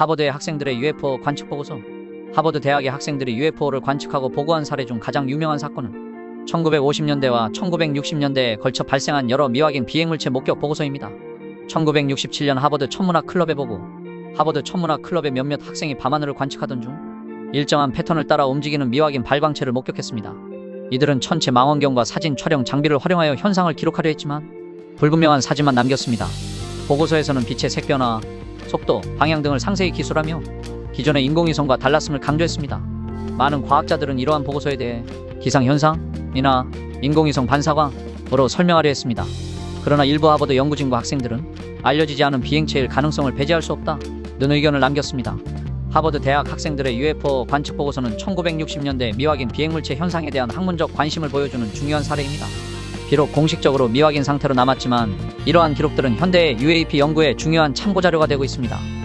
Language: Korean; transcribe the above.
하버드의 학생들의 UFO 관측 보고서. 하버드 대학의 학생들이 UFO를 관측하고 보고한 사례 중 가장 유명한 사건은 1950년대와 1960년대에 걸쳐 발생한 여러 미확인 비행물체 목격 보고서입니다. 1967년 하버드 천문학 클럽에 보고 하버드 천문학 클럽의 몇몇 학생이 밤하늘을 관측하던 중 일정한 패턴을 따라 움직이는 미확인 발광체를 목격했습니다. 이들은 천체 망원경과 사진 촬영 장비를 활용하여 현상을 기록하려 했지만 불분명한 사진만 남겼습니다. 보고서에서는 빛의 색 변화, 속도, 방향 등을 상세히 기술하며 기존의 인공위성과 달랐음을 강조했습니다. 많은 과학자들은 이러한 보고서에 대해 기상현상이나 인공위성 반사광으로 설명하려 했습니다. 그러나 일부 하버드 연구진과 학생들은 알려지지 않은 비행체일 가능성을 배제할 수 없다 는 의견을 남겼습니다. 하버드 대학 학생들의 UFO 관측 보고서는 1960년대 미확인 비행물체 현상에 대한 학문적 관심을 보여주는 중요한 사례입니다. 비록 공식적으로 미확인 상태로 남았지만 이러한 기록들은 현대의 UAP 연구에 중요한 참고 자료가 되고 있습니다.